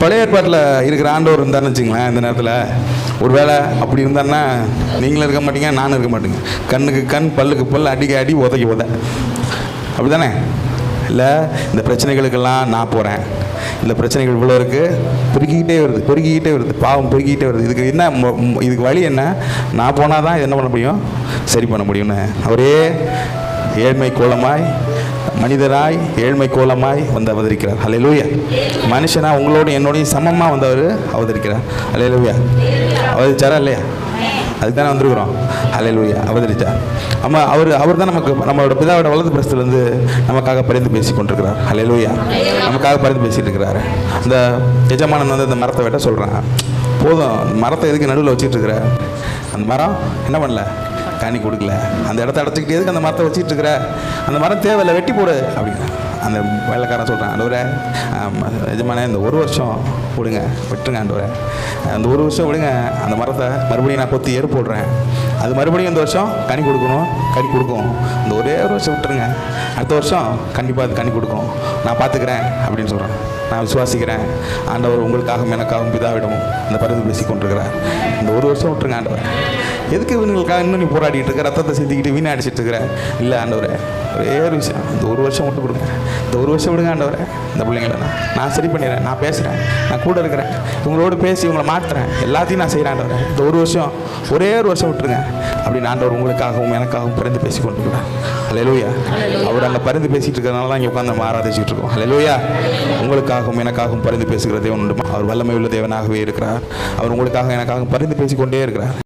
பழைய ஏற்பாட்டில் இருக்கிற ஆண்டவர் இருந்தார்னு வச்சுங்களேன் இந்த நேரத்தில். ஒரு வேளை அப்படி இருந்தாருன்னா நீங்களும் இருக்க மாட்டீங்க நானும் இருக்க மாட்டேங்க. கண்ணுக்கு கண் பல்லுக்கு பல் அடிக்க அடி உதைக்கு உத. அப்படி தானே இல்லை இந்த பிரச்சனைகளுக்கெல்லாம் நான் போகிறேன் இந்த பிரச்சனைகள் இவ்வளோ இருக்குது பெருகிக்கிட்டே வருது பெருகிக்கிட்டே வருது பாவம் பெருகிக்கிட்டே வருது. இதுக்கு என்ன மொ- இதுக்கு வழி என்ன? நான் போனால் தான் இது என்ன பண்ண முடியும்? சரி பண்ண முடியும்னு. அவரே ஏழ்மை கோலமாய் மனிதராய் ஏழ்மை கோலமாய் வந்து அவதரிக்கிறார் அலையலூயா மனுஷனா உங்களோட என்னோடையும் சமமாக வந்தவர் அவதரிக்கிறார். அலையலூயா அவதரிச்சாரா இல்லையா? அதுக்கு தானே வந்திருக்கிறோம். ஹalleluya. அவதரிச்சா ஆமாம் அவர் அவர் தான் நமக்கு நம்மளோட பிதாவோட வலது பிரசத்துலேருந்து நமக்காக பரிந்து பேசி கொண்டிருக்கிறார். அலையலூயா நமக்காக பரிந்து பேசிகிட்டு இருக்கிறாரு. அந்த எஜமானன் வந்து அந்த மரத்தை வெட்ட சொல்கிறான் போதும் மரத்தை எதுக்கு நடுவில் வச்சிட்டு இருக்கிற? அந்த மரம் என்ன பண்ணல? கனி கொடுக்கல. அந்த இடத்த அடைச்சிக்கிட்டே எதுக்கு அந்த மரத்தை வச்சுட்டு இருக்கிற? அந்த மரம் தேவையில்லை வெட்டி போடு அப்படின்னா. அந்த வேலைக்காரன் சொல்கிறான் அண்டவரே எஜமானே இந்த ஒரு வருஷம் விடுங்க விட்டுருங்க ஆண்டவரே. அந்த ஒரு வருஷம் விடுங்க அந்த மரத்தை மறுபடியும் நான் கொத்தி ஏறு போடுறேன். அது மறுபடியும் இந்த வருஷம் கனி கொடுக்கணும் கனி கொடுக்கும். இந்த ஒரே ஒரு வருஷம் விட்டுருங்க. அடுத்த வருஷம் கண்டிப்பாக அது கனி கொடுக்கும். நான் பார்த்துக்கிறேன் அப்படின்னு சொல்கிறேன் நான் விசுவாசிக்கிறேன். ஆண்டவர் உங்களுக்காகவும் எனக்காகவும் பிதாவிடமும் அந்த பரிந்து பேசி கொண்டிருக்கிறார் இந்த ஒரு வருஷம் விட்டுருங்க ஆண்டவர். எதுக்கு இவங்களுக்காக இன்னும் நீ போராடிட்டு இருக்க? ரத்தத்தை சிந்திக்கிட்டு வீணை அடிச்சிட்டு இருக்கிற இல்லை ஆண்டவரே ஒரே ஒரு விஷயம். இந்த ஒரு வருஷம் விட்டு கொடுங்க. இந்த ஒரு வருஷம் விடுங்க ஆண்டவரே. இந்த பிள்ளைங்கள நான் நான் சரி பண்ணிடுறேன். நான் பேசுகிறேன் நான் கூட இருக்கிறேன். இவங்களோட பேசி இவங்களை மாற்றுறேன் எல்லாத்தையும் நான் செய்கிறேன் ஆண்டவரே. இந்த ஒரு வருஷம் ஒரே ஒரு வருஷம் விட்டுருங்க. அப்படின்னு ஆண்டவர் உங்களுக்காகவும் எனக்காகவும் பரிந்து பேசி கொண்டிருக்கிறார் ஹalleluya அவர் அங்கே பரிந்து பேசிட்டு இருக்கிறதுனால தான் இங்கே உட்காந்து நம்ம ஆராதிச்சுட்டு இருக்கோம். ஹalleluya உங்களுக்காகவும் எனக்காகவும் பரிந்து பேசுகிற தேவன் உண்டு. அவர் வல்லமை உள்ள தேவனாகவே இருக்கிறார். அவர் உங்களுக்காக எனக்காக பரிந்து பேசிக்கொண்டே இருக்கிறார்.